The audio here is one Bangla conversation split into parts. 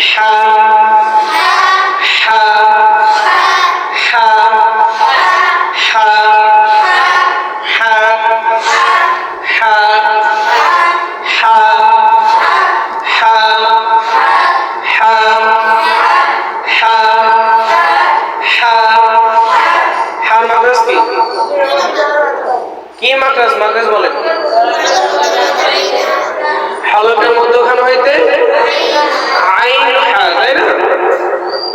হা হা হা হা হা হা হা হা হা হা হা হার মাদ্রাস? কি কি মাদ্রাস মাদ্রাস বলেন হলকের মধ্যখান হইতে আইন হা তাই না?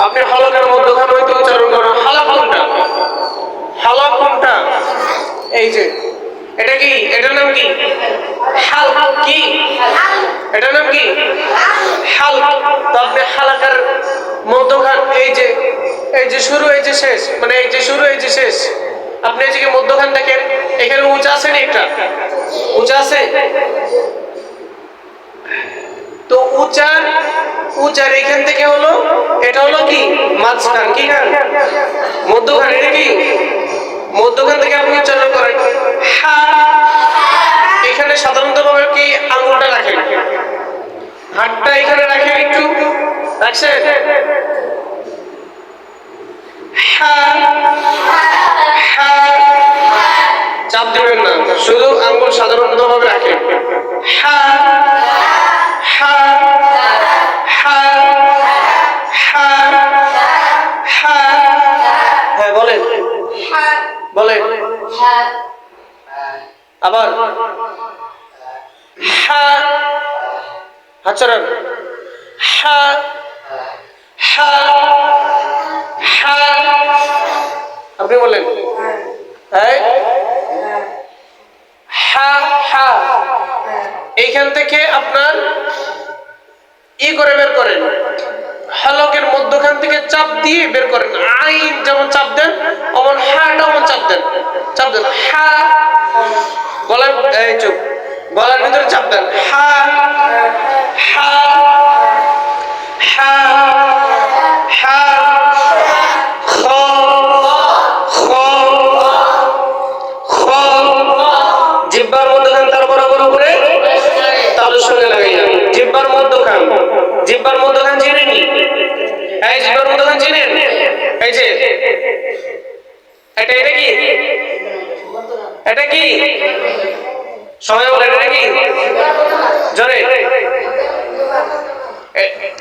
আপনি হলকের মধ্যখান হইতে উচ্চারণ করেন হালা কোনটা হালা কোনটা এই যে, এটা কি? এটার নাম কি? হাল কি? এটার নাম কি? হাল। তো হালাকার মধ্যখান, এই যে এই যে শুরু যে শেষ মানে এই যে শুরু যে শেষ। আপনি এই যে মধ্যখান দেখেন? এখানে উঁচা আছে না একটা? উঁচা আছে? তো উচার উচার এখান থেকে হলো, এটা হলো কি? মাঝখান, কি খান? মধ্যখান, এটা কি? মধ্যখান থেকে আপনি উচ্চারণ করেন। হা। এখানে সাধারণত ভাবে কি আঙুলটা রাখেন? হাতটা এখানে রাখেন একটু। রাখছেন? চাপ দেবেন না। শুধু আঙ্গুল সাধারণত ভাবে রাখেন। হা। আবার হা হাত ছড়ান হা হা আপনি বলেন এইখান থেকে আপনার ই করে বের করেন। হালকের মধ্যখান থেকে চাপ দিয়ে বের করেন। আইন যেমন চাপ দেন, অমন হাটা অমন চাপ দেন। চাপ দেন। হা গলার এই চুপ। গলার ভিতরে চাপ দেন। হা হা হা হা, খ খ খ, জিব্বার মধ্যখান তার বরাবর উপরে তালুর সঙ্গে লাগাইয়া জিব্বার মধ্যখান। জিব্বার মধ্যখান চিনেন এই জিব্বার মধ্যখান চিনেন? এই যে, এটা এটা কি? এটা কি? সবাই বলে, এটা কি? জোরে।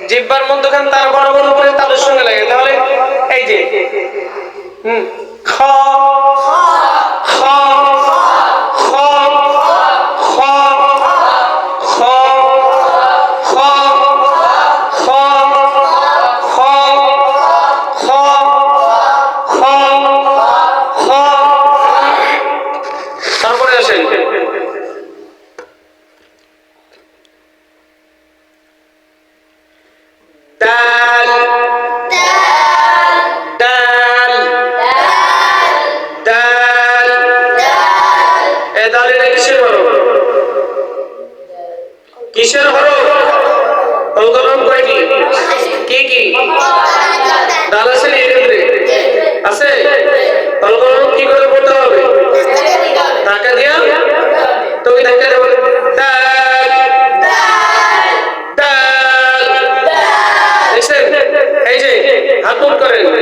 জিব্বার মধ্যখান তার বরাবর উপরে তালের সঙ্গে লাগে। তাহলে এই যে, হুম, খ। এ কিসের কিসের হরফ? অলকলম কয়টি? কি কি? দাল আছে আছে? অলকলম কি করে পড়তে হবে? টাকা দিয়া? তোকে ধাক্কা দেবো এই যে, হাত করেন।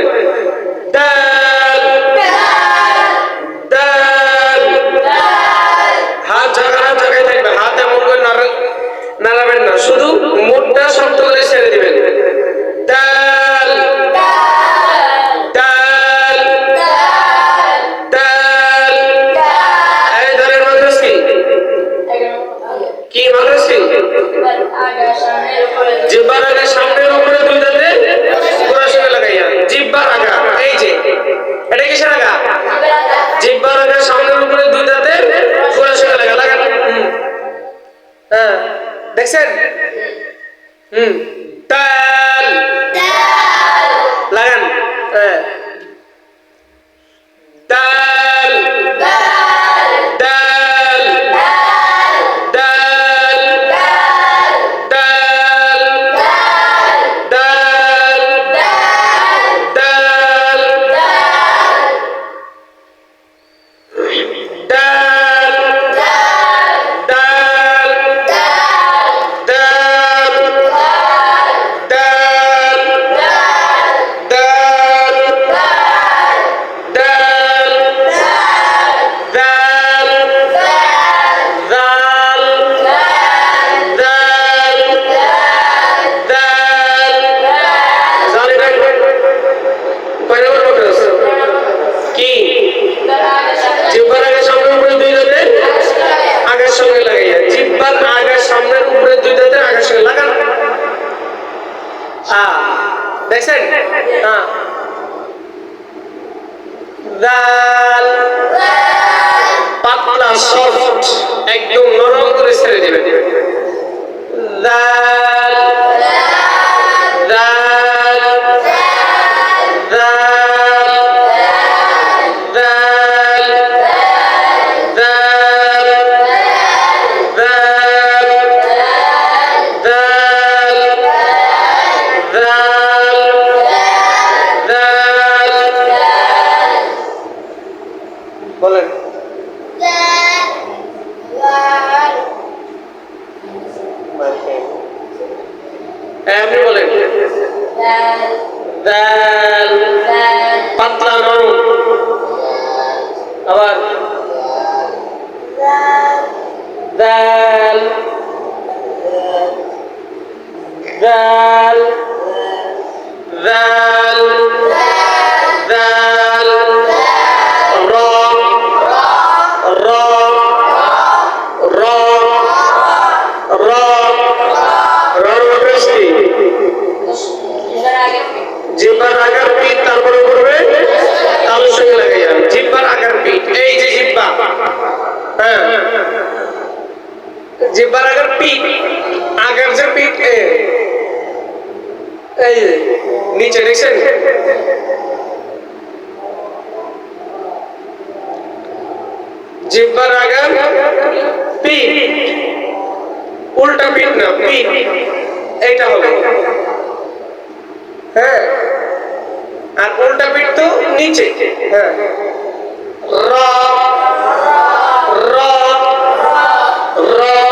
দেখছেন হুম তাল দেখছেন? হ্যাঁ। দাল। পাতলা সফট একদম নরম করে ছেড়ে দিবেন। দাল। বলেন। হ্যাঁ, আপনি বলেন। পাতলা নরম আবার। দাল দাল। দাল। তারপরে করবে? তালুর সঙ্গে লাগাইয়া জিব্বার আকার পিঠ। এই যে জিব্বা। হ্যাঁ। জিব্বার আকার পিঠ। আকার যে পিঠ এ। এই যে, নিচে দেখছেন? জিব্বার আকার পিঠ। উল্টা পিঠ না পিঠ। এইটা হবে। হ্যাঁ। আর উল্টা পিঠ তো নিচে। হ্যাঁ। র র র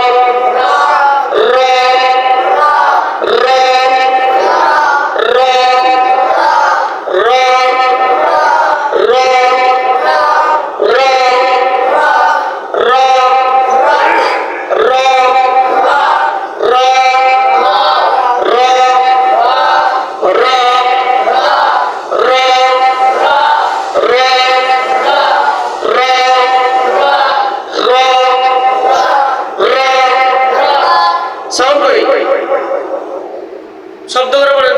শব্দ করে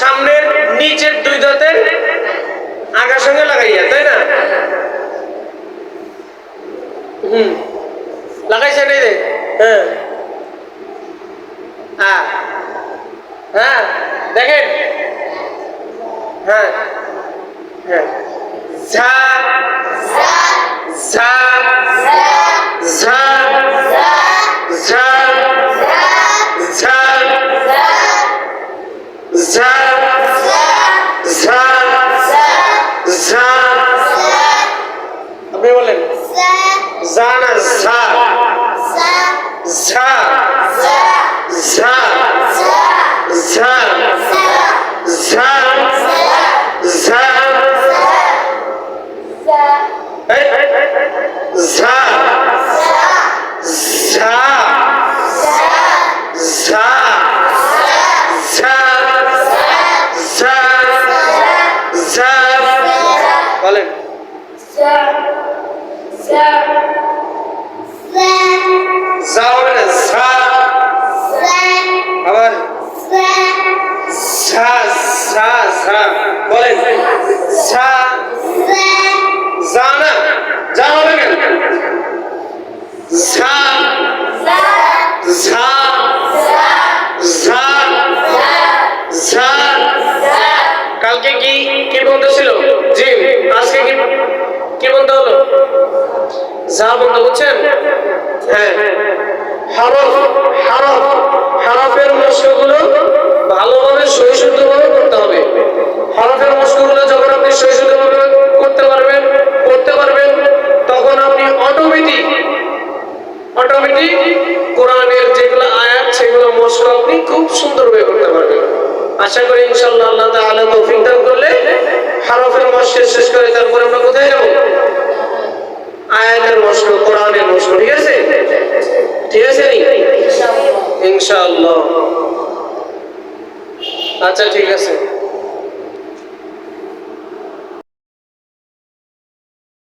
সামনের নিচের দুই দাঁতের আগার সঙ্গে লাগাইয়া, তাই না? হুম। লাগাইছে নাই রে হ্যাঁ। হ্যাঁ। হ্যাঁ। দেখেন। হ্যাঁ। হ্যাঁ। ঝা। ঝা। বলেন। কালকে কি কি বলতেছিল বন্ধ বুঝছেন হ্যাঁ। যখন আপনি সহিষ্ণুভাবে করতে পারবেন করতে পারবেন, তখন আপনি অটোমেটিক অটোমেটিক কোরআনের যেগুলো আয়াত, সেগুলো মস্ক আপনি খুব সুন্দরভাবে করতে পারবেন। আশা করি ইনশাআল্লাহ আল্লাহ ইনশাআল্লাহ। আচ্ছা ঠিক আছে।